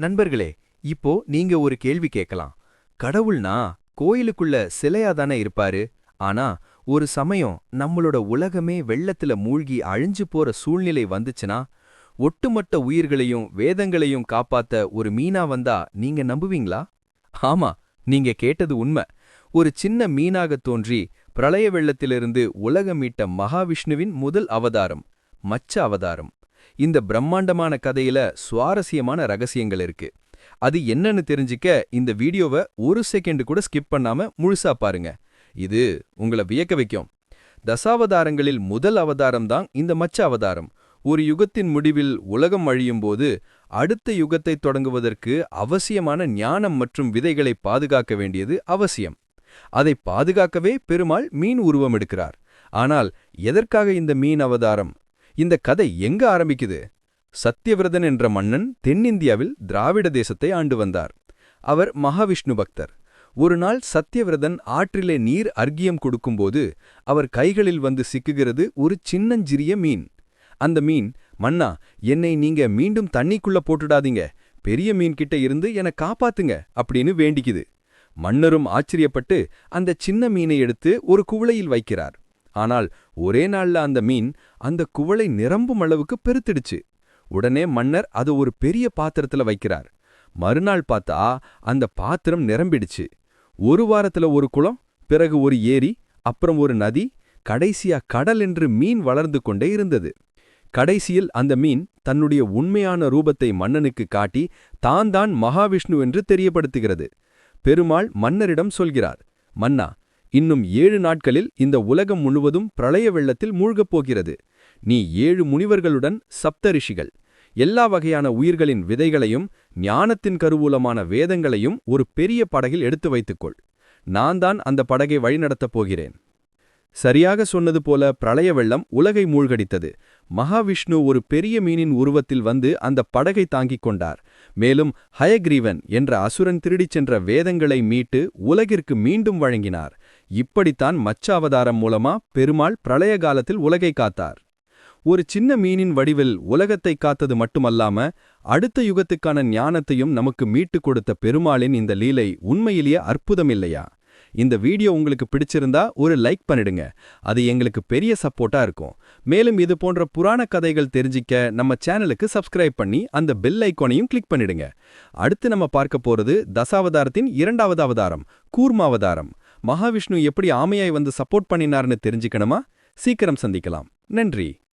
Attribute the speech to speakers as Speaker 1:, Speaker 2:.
Speaker 1: நண்பர்களே இப்போ நீங்க ஒரு கேள்வி கேட்கலாம் கடவுள்னா கோயிலுக்குள்ள சிலையா தானே இருப்பாரு? ஆனா ஒரு சமயம் நம்மளோட உலகமே வெள்ளத்துல மூழ்கி அழிஞ்சு போற சூழ்நிலை வந்துச்சுனா ஒட்டுமொத்த உயிர்களையும் வேதங்களையும் காப்பாத்த ஒரு மீனா வந்தா நீங்க நம்புவீங்களா? ஆமா நீங்க கேட்டது உண்மை. ஒரு சின்ன மீனாக தோன்றி பிரளய வெள்ளத்திலிருந்து உலகம் மீட்ட மகாவிஷ்ணுவின் முதல் அவதாரம் மச்ச அவதாரம். இந்த பிரம்மாண்டமான கதையில சுவாரஸ்யமான ரகசியங்கள் இருக்கு. அது என்னன்னு தெரிஞ்சுக்க இந்த வீடியோவை ஒரு செகண்ட் கூட ஸ்கிப் பண்ணாம முழுசா பாருங்க. இது உங்களை வியக்க வைக்கும். தசாவதாரங்களில் முதல் அவதாரம் தான் இந்த மச்ச அவதாரம். ஒரு யுகத்தின் முடிவில் உலகம் அழியும் போது அடுத்த யுகத்தை தொடங்குவதற்கு அவசியமான ஞானம் மற்றும் விதைகளை பாதுகாக்க வேண்டியது அவசியம். அதை பாதுகாக்கவே பெருமாள் மீன் உருவம் எடுக்கிறார். ஆனால் எதற்காக இந்த மீன் அவதாரம்? இந்த கதை எங்க ஆரம்பிக்குது? சத்தியவிரதன் என்ற மன்னன் தென்னிந்தியாவில் திராவிட தேசத்தை ஆண்டு வந்தார். அவர் மகாவிஷ்ணு பக்தர். ஒரு நாள் சத்தியவிரதன் ஆற்றிலே நீர் அர்க்கியம் கொடுக்கும்போது அவர் கைகளில் வந்து சிக்குகிறது ஒரு சின்னஞ்சிறிய மீன். அந்த மீன் மன்னா என்னை நீங்க மீண்டும் தண்ணிக்குள்ள போட்டுடாதீங்க. பெரிய மீன்கிட்ட இருந்து என காப்பாத்துங்க அப்படின்னு வேண்டிக்குது. மன்னரும் ஆச்சரியப்பட்டு அந்த சின்ன மீனை எடுத்து ஒரு குவளையில் வைக்கிறார். ஆனால் ஒரே நாள்ல அந்த மீன் அந்த குவளை நிரம்பும் அளவுக்கு பெருத்திடுச்சு. உடனே மன்னர் அதை ஒரு பெரிய பாத்திரத்துல வைக்கிறார். மறுநாள் பார்த்தா அந்த பாத்திரம் நிரம்பிடுச்சு. ஒரு வாரத்துல ஒரு குளம் பிறகு ஒரு ஏரி அப்புறம் ஒரு நதி கடைசியா கடல் என்று மீன் வளர்ந்து கொண்டே இருந்தது. கடைசியில் அந்த மீன் தன்னுடைய உண்மையான ரூபத்தை மன்னனுக்கு காட்டி தான் தான் மகாவிஷ்ணு என்று தெரியப்படுத்துகிறது. பெருமாள் மன்னரிடம் சொல்கிறார் மன்னா இன்னும் ஏழு நாட்களில் இந்த உலகம் முழுவதும் பிரளய வெள்ளத்தில் மூழ்கப் போகிறது. நீ ஏழு முனிவர்களுடன் சப்த ரிஷிகள். எல்லா வகையான உயிர்களின் விதைகளையும் ஞானத்தின் கருவூலமான வேதங்களையும் ஒரு பெரிய படகில் எடுத்து வைத்துக்கொள். நான் தான் அந்த படகை வழிநடத்தப் போகிறேன். சரியாக சொன்னது போல பிரளய வெள்ளம் உலகை மூழ்கடித்தது. மகாவிஷ்ணு ஒரு பெரிய மீனின் உருவத்தில் வந்து அந்த படகை தாங்கிக் கொண்டார். மேலும் ஹயக்ரீவன் என்ற அசுரன் திருடிச் சென்ற வேதங்களை மீட்டு உலகிற்கு மீண்டும் வழங்கினார். இப்படித்தான் மச்ச அவதாரம் மூலமா பெருமாள் பிரளய காலத்தில் உலகை காத்தார். ஒரு சின்ன மீனின் வடிவில் உலகத்தை காத்தது மட்டுமல்லாம அடுத்த யுகத்துக்கான ஞானத்தையும் நமக்கு மீட்டுக் கொடுத்த பெருமாளின் இந்த லீலை உண்மையிலேயே அற்புதம் இல்லையா இந்த வீடியோ உங்களுக்கு பிடிச்சிருந்தா ஒரு லைக் பண்ணிடுங்க. அது எங்களுக்கு பெரிய சப்போர்ட்டா இருக்கும். மேலும் இது போன்ற புராண கதைகள் தெரிஞ்சிக்க நம்ம சேனலுக்கு சப்ஸ்கிரைப் பண்ணி அந்த பெல் ஐக்கோனையும் கிளிக் பண்ணிடுங்க. அடுத்து நம்ம பார்க்க போறது தசாவதாரத்தின் இரண்டாவது அவதாரம் கூர்மாவதாரம். மகாவிஷ்ணு எப்படி ஆமையாய் வந்து சப்போர்ட் பண்ணினார்னு தெரிஞ்சுக்கணுமா? சீக்கிரம் சந்திக்கலாம். நன்றி.